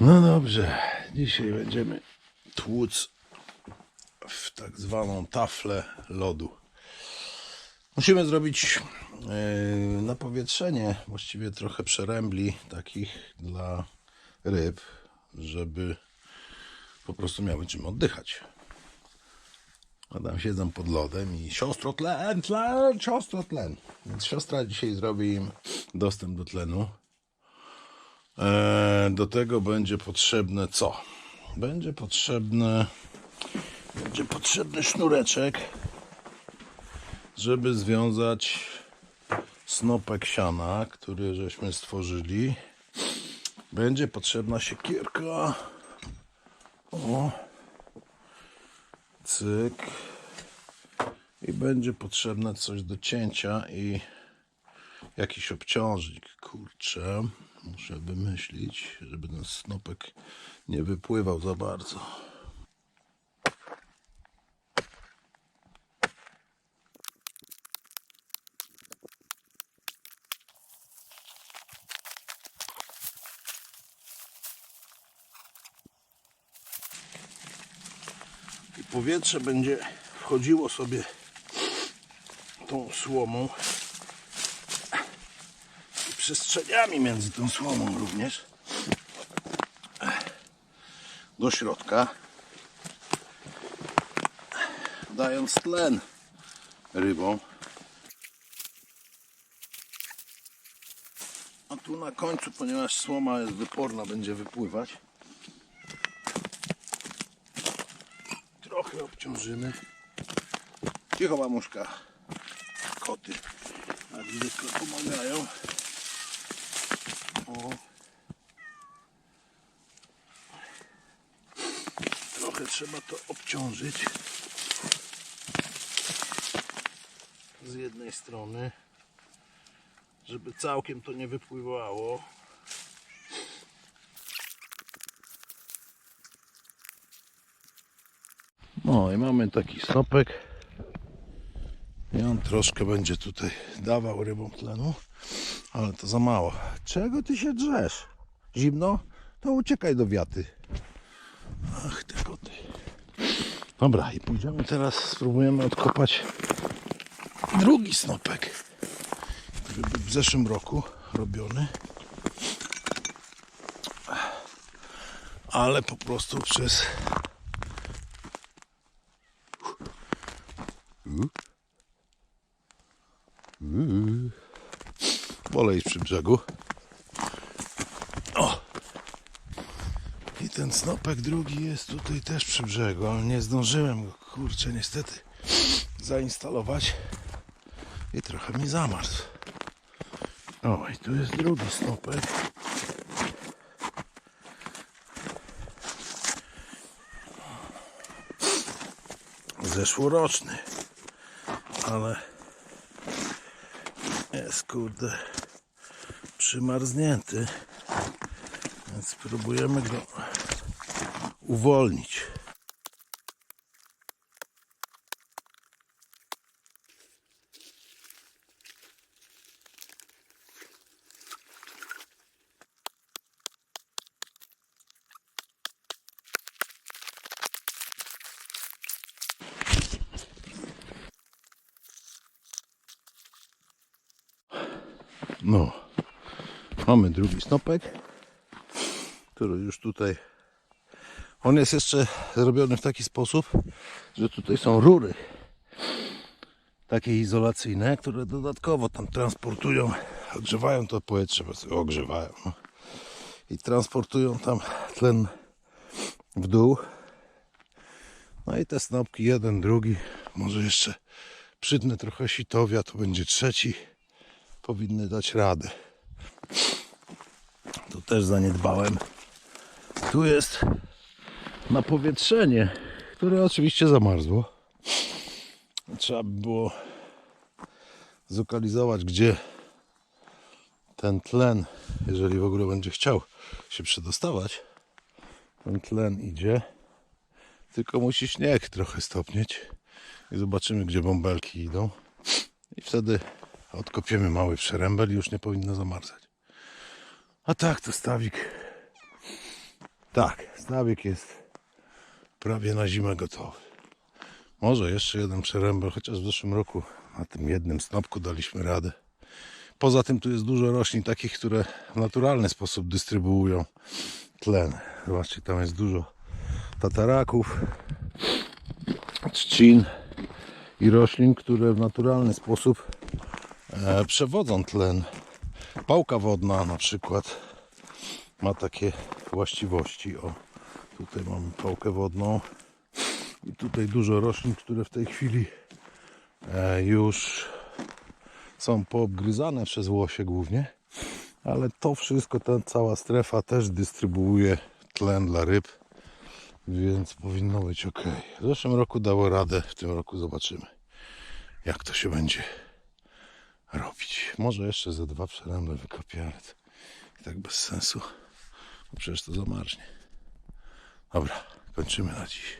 No dobrze, dzisiaj będziemy tłuc w tak zwaną taflę lodu. Musimy zrobić yy, napowietrzenie, właściwie trochę przerębli takich dla ryb, żeby po prostu miały czym oddychać. A tam siedzą pod lodem i siostro tlen, tlen, siostro tlen. Więc siostra dzisiaj zrobi im dostęp do tlenu. E, do tego będzie potrzebne co? Będzie potrzebne będzie potrzebny sznureczek, żeby związać snopek siana, który żeśmy stworzyli. Będzie potrzebna siekierka. O. Cyk. I będzie potrzebne coś do cięcia i jakiś obciążnik. Kurczę, muszę wymyślić, żeby ten snopek nie wypływał za bardzo. I powietrze będzie wchodziło sobie tą słomą przestrzeniami między tą słomą również. Do środka. Dając tlen rybom a tu na końcu ponieważ słoma jest wyporna będzie wypływać. Trochę obciążymy. Cicho mamuszka. Koty. Jak zwykle pomagają trochę trzeba to obciążyć. Z jednej strony żeby całkiem to nie wypływało. No i mamy taki snopek. I on troszkę będzie tutaj dawał rybom tlenu ale to za mało czego ty się drzesz? zimno? to uciekaj do wiaty Ach, te koty. Dobra, i pójdziemy teraz, spróbujemy odkopać drugi snopek, który był w zeszłym roku robiony. Ale po prostu przez wolę iść przy brzegu. O! I ten snopek drugi jest tutaj też przy brzegu, ale nie zdążyłem go, kurczę, niestety zainstalować i trochę mi zamarzł. O, i tu jest drugi snopek. Zeszłoroczny, ale jest kurde przymarznięty. Więc spróbujemy go uwolnić. No, mamy drugi snopek który już tutaj. On jest jeszcze zrobiony w taki sposób, że tutaj są rury takie izolacyjne, które dodatkowo tam transportują, ogrzewają to powietrze, ogrzewają. No. I transportują tam tlen w dół. No i te snopki, jeden, drugi, może jeszcze przytnę trochę sitowia, to będzie trzeci, powinny dać radę. To też zaniedbałem. Tu jest napowietrzenie, które oczywiście zamarzło. Trzeba by było zlokalizować, gdzie ten tlen, jeżeli w ogóle będzie chciał się przedostawać, ten tlen idzie. Tylko musi śnieg trochę stopnieć i zobaczymy, gdzie bąbelki idą. I wtedy odkopiemy mały przerębel i już nie powinno zamarzać. A tak to stawik Tak, stawik jest prawie na zimę gotowy. Może jeszcze jeden przerębel, chociaż w zeszłym roku na tym jednym snopku daliśmy radę. Poza tym tu jest dużo roślin takich, które w naturalny sposób dystrybuują tlen. Zobaczcie, tam jest dużo tataraków, trzcin i roślin, które w naturalny sposób e, przewodzą tlen. Pałka wodna na przykład ma takie właściwości. O, tutaj mamy pałkę wodną i tutaj dużo roślin, które w tej chwili e, już są poobgryzane przez łosie głównie, ale to wszystko, ta cała strefa też dystrybuuje tlen dla ryb, więc powinno być ok. W zeszłym roku dało radę, w tym roku zobaczymy, jak to się będzie robić. Może jeszcze ze dwa przelamle wykopię, ale to i tak bez sensu, bo przecież to zamarznie. Dobra, kończymy na dziś.